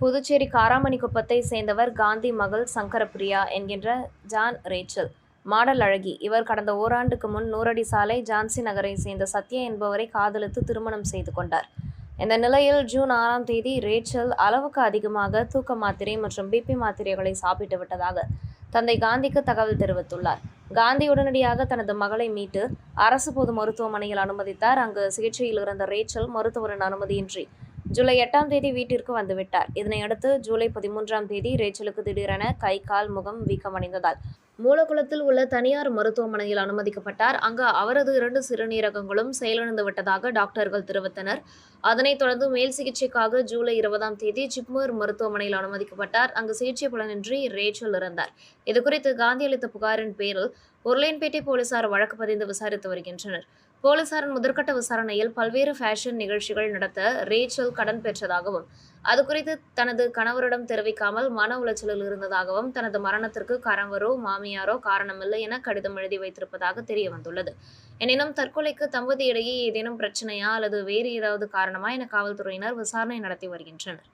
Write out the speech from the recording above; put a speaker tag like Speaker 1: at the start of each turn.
Speaker 1: புதுச்சேரி காராமணிக்குப்பத்தை சேர்ந்தவர் காந்தி மகள் சங்கரப்பிரியா என்கின்ற ஜான் ரேச்சல். மாடல் அழகி. இவர் கடந்த ஓராண்டுக்கு முன் நூறடி சாலை ஜான்சி நகரை சேர்ந்த சத்யா என்பவரை காதலித்து திருமணம் செய்து கொண்டார். இந்த நிலையில் ஜூன் ஆறாம் தேதி ரேச்சல் அளவுக்கு அதிகமாக தூக்க மாத்திரை மற்றும் பிபி மாத்திரைகளை சாப்பிட்டு விட்டதாக தந்தை காந்திக்கு தகவல் தெரிவித்துள்ளார். காந்தி உடனடியாக தனது மகளை மீட்டு அரசு பொது மருத்துவமனையில் அனுமதித்தார். அங்கு சிகிச்சையில் இருந்த ரேச்சல் மருத்துவரின் அனுமதியின்றி ஜூலை எட்டாம் தேதி வீட்டிற்கு வந்துவிட்டார் இதனையடுத்து ஜூலை பதிமூன்றாம் தேதி ரேச்சலுக்கு திடீரென கை கால் முகம் வீக்கமடைந்ததால் மூலகுளத்தில் உள்ள தனியார் மருத்துவமனையில் அனுமதிக்கப்பட்டார். அங்கு அவரது இரண்டு சிறுநீரகங்களும் செயலிழந்து விட்டதாக டாக்டர்கள் தெரிவித்தனர். அதனைத் தொடர்ந்து மேல் சிகிச்சைக்காக ஜூலை இருபதாம் தேதி ஜிப்மர் மருத்துவமனையில் அனுமதிக்கப்பட்டார். அங்கு சிகிச்சை பலனின்றி ரேச்சல் இறந்தார். இதுகுறித்து காந்தி அளித்த புகாரின் பேரில் உருளையன்பேட்டை போலீசார் வழக்கு பதிந்து விசாரித்து வருகின்றனர். போலீசாரின் முதற்கட்ட விசாரணையில் பல்வேறு ஃபேஷன் நிகழ்ச்சிகள் நடத்த ரேச்சல் கடன் பெற்றதாகவும் அது குறித்து தனது கணவரிடம் தெரிவிக்காமல் மன உளைச்சலில் இருந்ததாகவும் தனது மரணத்திற்கு கணவரோ மாமியாரோ காரணமில்லை என கடிதம் எழுதி வைத்திருப்பதாக தெரிய வந்துள்ளது எனினும் தற்கொலைக்கு தம்பதியிடையே ஏதேனும் பிரச்சனையா அல்லது வேறு ஏதாவது காரணமா என காவல்துறையினர் விசாரணை நடத்தி வருகின்றனர்.